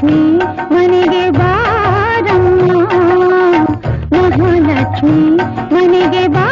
మహాలక్ష్మి మనగే బారమ్మ మహాలక్ష్మి మనగే బా